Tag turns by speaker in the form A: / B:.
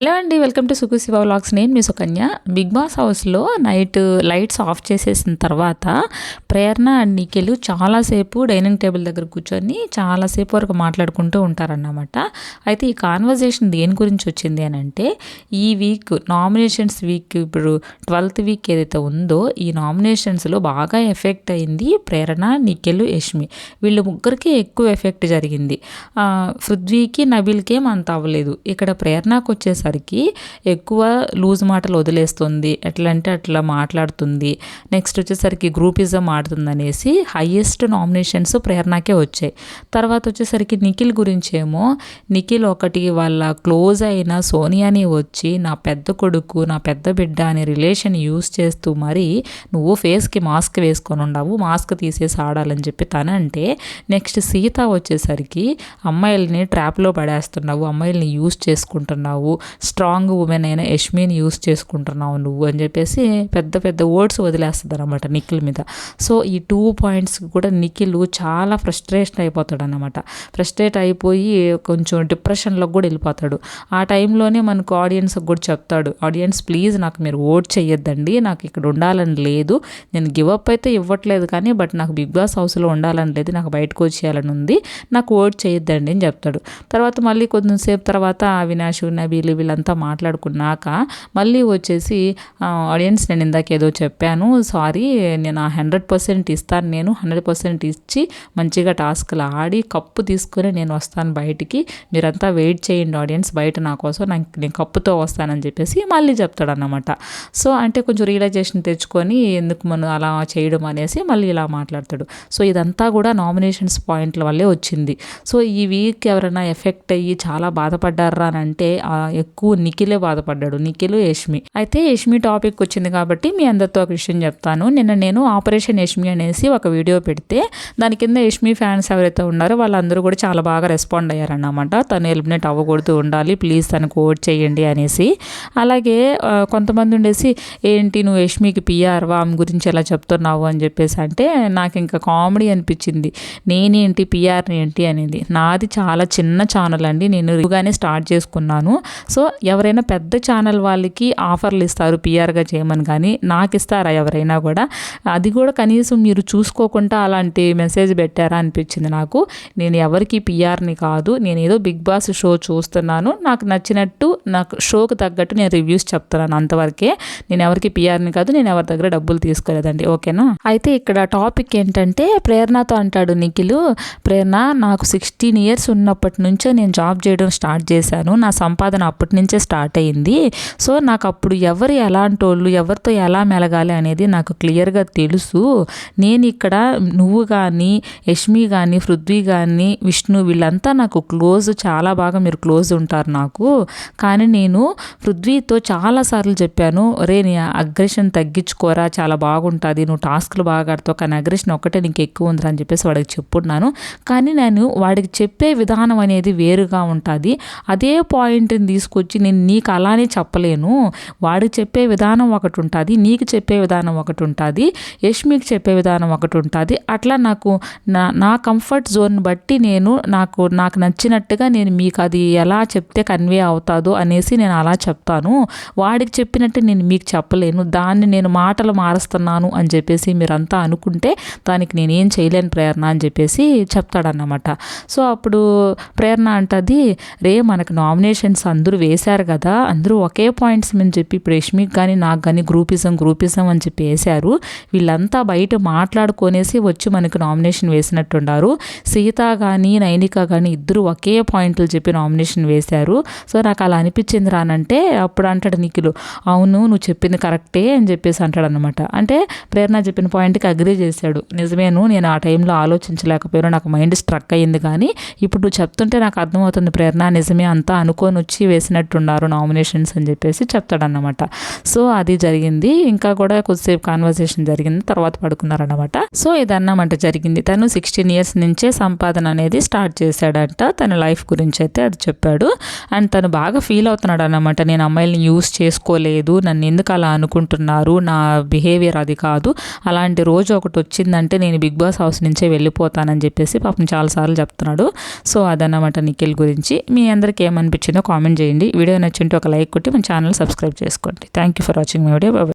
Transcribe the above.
A: Hello అండి welcome to Sukhu Shiva vlogs. నేను మీ సుకన్య. బిగ్ బాస్ హౌస్లో నైట్ లైట్స్ ఆఫ్ చేసేసిన తర్వాత ప్రేరణ అండ్ నిఖిల్ చాలాసేపు డైనింగ్ టేబుల్ దగ్గర కూర్చొని చాలాసేపు వరకు మాట్లాడుకుంటూ ఉంటారన్నమాట. అయితే ఈ కాన్వర్జేషన్ దేని గురించి వచ్చింది అని అంటే ఈ వీక్ నామినేషన్స్ వీక్ ఇప్పుడు ట్వెల్త్ వీక్ ఏదైతే ఉందో ఈ నామినేషన్స్లో బాగా ఎఫెక్ట్ అయింది ప్రేరణ నిఖిల్ యష్మి. వీళ్ళు ముగ్గురికి ఎక్కువ ఎఫెక్ట్ జరిగింది. పృథ్వీకి నబిల్కి ఏం అంత అవ్వలేదు. ఇక్కడ ప్రేరణకు వచ్చేసరికి వచ్చేసరికి ఎక్కువ లూజ్ మాటలు వదిలేస్తుంది. ఎట్లా అంటే అట్లా మాట్లాడుతుంది. నెక్స్ట్ వచ్చేసరికి గ్రూపిజం ఆడుతుంది అనేసి హయ్యెస్ట్ నామినేషన్స్ ప్రేరణకే వచ్చాయి. తర్వాత వచ్చేసరికి నిఖిల్ గురించి ఏమో నిఖిల్ ఒకటి వాళ్ళ క్లోజ్ అయిన సోనియాని వచ్చి నా పెద్ద కొడుకు నా పెద్ద బిడ్డ అనే రిలేషన్ యూస్ చేస్తూ మరి నువ్వు ఫేస్కి మాస్క్ వేసుకొని ఉండవు మాస్క్ తీసేసి ఆడాలని చెప్పి తనంటే నెక్స్ట్ సీత వచ్చేసరికి అమ్మాయిల్ని ట్రాప్లో పడేస్తున్నావు అమ్మాయిల్ని యూస్ చేసుకుంటున్నావు స్ట్రాంగ్ ఉమెన్ అయినా యష్మిని యూస్ చేసుకుంటున్నావు నువ్వు అని చెప్పేసి పెద్ద పెద్ద వర్డ్స్ వదిలేస్తుంది అనమాట నిఖిల్ మీద. సో ఈ టూ పాయింట్స్ కూడా నిఖిల్ చాలా ఫ్రస్ట్రేషన్ అయిపోతాడు అనమాట ఫ్రస్ట్రేట్ అయిపోయి కొంచెం డిప్రెషన్లోకి కూడా వెళ్ళిపోతాడు. ఆ టైంలోనే మనకు ఆడియన్స్ కూడా చెప్తాడు ఆడియన్స్ ప్లీజ్ నాకు మీరు ఓట్ చేయొద్దండి నాకు ఇక్కడ ఉండాలని లేదు. నేను గివప్ అయితే ఇవ్వట్లేదు కానీ బట్ నాకు బిగ్ బాస్ హౌస్లో ఉండాలని లేదు నాకు బయటకు వచ్చేయాలని ఉంది నాకు ఓట్ చేయొద్దండి అని చెప్తాడు. తర్వాత మళ్ళీ కొంచెంసేపు తర్వాత అవినాష్ నబీలు వీళ్ళంతా మాట్లాడుకున్నాక మళ్ళీ వచ్చేసి ఆడియన్స్ నేను ఇందాక ఏదో చెప్పాను సారీ నేను ఆ హండ్రెడ్ పర్సెంట్ ఇస్తాను నేను హండ్రెడ్ పర్సెంట్ ఇచ్చి మంచిగా టాస్క్లు ఆడి కప్పు తీసుకొని నేను వస్తాను బయటికి. మీరంతా వెయిట్ చేయండి ఆడియన్స్ బయట నా కోసం నాకు నేను కప్పుతో వస్తానని చెప్పేసి మళ్ళీ చెప్తాడు సో అంటే కొంచెం రియలైజేషన్ తెచ్చుకొని ఎందుకు మనం అలా చేయడం అనేసి మళ్ళీ ఇలా మాట్లాడతాడు. సో ఇదంతా కూడా నామినేషన్స్ పాయింట్ల వల్లే వచ్చింది. సో ఈ వీక్ ఎవరైనా ఎఫెక్ట్ అయ్యి చాలా బాధపడ్డారా అని అంటే ఎక్కువ నిఖిలే బాధపడ్డాడు. నిఖిల్ యష్మి. అయితే యష్మి టాపిక్ వచ్చింది కాబట్టి మీ అందరితో ఒక విషయం చెప్తాను. నిన్న నేను ఆపరేషన్ యష్మి అనేసి ఒక వీడియో పెడితే దాని కింద యష్మి ఫ్యాన్స్ ఎవరైతే ఉన్నారో వాళ్ళందరూ కూడా చాలా బాగా రెస్పాండ్ అయ్యారన్నమాట. తను ఎలిమినేట్ అవ్వకూడదు ఉండాలి. ప్లీజ్ తనకు కోడ్ చేయండి అనేసి. అలాగే కొంతమంది ఉండేసి ఏంటి నువ్వు యష్మికి పిఆర్ ఆమె గురించి ఎలా చెప్తున్నావు? అని చెప్పేసి అంటే నాకు ఇంకా కామెడీ అనిపించింది. నేనేంటి? పిఆర్ ఏంటి? అనేది. నాది చాలా చిన్న ఛానల్ అండి. నేను రివ్యూగానే స్టార్ట్ చేసుకున్నాను. సో ఎవరైనా పెద్ద ఛానల్ వాళ్ళకి ఆఫర్లు ఇస్తారు పిఆర్గా చేయమని కానీ నాకు ఇస్తారా ఎవరైనా కూడా? అది కూడా కనీసం మీరు చూసుకోకుండా అలాంటి మెసేజ్ పెట్టారా అనిపించింది నాకు. నేను ఎవరికి పిఆర్ని కాదు నేను ఏదో బిగ్ బాస్ షో చూస్తున్నాను నాకు నచ్చినట్టు నాకు షోకి తగ్గట్టు నేను రివ్యూస్ చెప్తున్నాను అంతవరకే. నేను ఎవరికి పిఆర్ని కాదు నేను ఎవరి దగ్గర డబ్బులు తీసుకోలేదండి. ఓకేనా అయితే ఇక్కడ టాపిక్ ఏంటంటే ప్రేరణతో అంటాడు నిఖిల్. ప్రేరణ నాకు సిక్స్టీన్ ఇయర్స్ ఉన్నప్పటి నుంచే నేను జాబ్ చేయడం స్టార్ట్ చేశాను. నా సంపాదన అప్పటి నుంచే స్టార్ట్ అయ్యింది. సో నాకు అప్పుడు ఎవరు ఎలాంటి వాళ్ళు ఎవరితో ఎలా మెలగాలి అనేది నాకు క్లియర్గా తెలుసు. నేను ఇక్కడ నువ్వు కానీ యష్మి కానీ పృథ్వీ కానీ విష్ణు వీళ్ళంతా నాకు క్లోజ్ చాలా బాగా మీరు క్లోజ్ ఉంటారు నాకు. కానీ నేను పృథ్వీతో చాలాసార్లు చెప్పాను రే నీ అగ్రెషన్ తగ్గించుకోరా చాలా బాగుంటుంది నువ్వు టాస్క్లు బాగా ఆడతావు కానీ అగ్రెషన్ ఒక్కటే నీకు ఎక్కువ ఉందిరా అని చెప్పేసి వాడికి చెప్పున్నాను. కానీ నేను వాడికి చెప్పే విధానం అనేది వేరుగా ఉంటుంది. అదే పాయింట్ని తీసుకొచ్చి వచ్చి నేను నీకు అలానే చెప్పలేను. వాడికి చెప్పే విధానం ఒకటి ఉంటుంది నీకు చెప్పే విధానం ఒకటి ఉంటుంది యష్మికి చెప్పే విధానం ఒకటి ఉంటుంది. అట్లా నాకు నా నా కంఫర్ట్ జోన్ బట్టి నేను నాకు నాకు నచ్చినట్టుగా నేను మీకు అది ఎలా చెప్తే కన్వే అవుతుందో అనేసి నేను అలా చెప్తాను. వాడికి చెప్పినట్టు నేను మీకు చెప్పలేను. దాన్ని నేను మాటలు మారుస్తున్నాను అని చెప్పేసి మీరంతా అనుకుంటే దానికి నేనేం చేయలేను ప్రేరణ అని చెప్పేసి చెప్తాడన్నమాట. సో అప్పుడు ప్రేరణ అంటది రే మనకు నామినేషన్స్ అందరూ వేశారు కదా అందరూ ఒకే పాయింట్స్ అని చెప్పి ఇప్పుడు రష్మికి కానీ నాకు కానీ గ్రూపిజం గ్రూపిజం అని చెప్పి వేశారు. వీళ్ళంతా బయట మాట్లాడుకొనేసి వచ్చి మనకు నామినేషన్ వేసినట్టున్నారు సీత కానీ నైనిక కానీ ఇద్దరు ఒకే పాయింట్లు చెప్పి నామినేషన్ వేశారు. సో నాకు అలా అనిపించింది రానంటే అప్పుడు అంటాడు నిఖిలు అవును నువ్వు చెప్పింది కరెక్టే అని చెప్పేసి అంటాడు అనమాట అంటే ప్రేరణ చెప్పిన పాయింట్కి అగ్రీ చేశాడు. నిజమేను నేను ఆ టైంలో ఆలోచించలేకపోయాను నాకు మైండ్ స్ట్రక్ అయ్యింది కానీ ఇప్పుడు నువ్వు చెప్తుంటే నాకు అర్థమవుతుంది ప్రేరణ నిజమే అంతా అనుకొని వచ్చి వేసిన వేసినట్టున్నారు నామినేషన్స్ అని చెప్పేసి చెప్తాడన్నమాట. సో అది జరిగింది. ఇంకా కూడా కొద్దిసేపు కాన్వర్సేషన్ జరిగింది. తర్వాత పడుకున్నారనమాట సో ఇదన్నమాట జరిగింది. తను సిక్స్టీన్ ఇయర్స్ నుంచే సంపాదన అనేది స్టార్ట్ చేశాడంట. తన లైఫ్ గురించి అయితే అది చెప్పాడు. అండ్ తను బాగా ఫీల్ అవుతున్నాడు అనమాట నేను అమ్మాయిల్ని యూస్ చేసుకోలేదు. నన్ను ఎందుకు అలా అనుకుంటున్నారు? నా బిహేవియర్ అది కాదు. అలాంటి రోజు ఒకటి వచ్చిందంటే నేను బిగ్ బాస్ హౌస్ నుంచే వెళ్ళిపోతానని చెప్పేసి పాపం చాలాసార్లు చెప్తున్నాడు. సో అదన్నమాట నిఖిల్ గురించి. మీ అందరికి ఏమనిపించిందో కామెంట్ చేయండి. వీడియో నచ్చింటే ఒక లైక్ కొట్టి మన ఛానల్ సబ్స్క్రైబ్ చేసుకోండి. Thank you for watching my video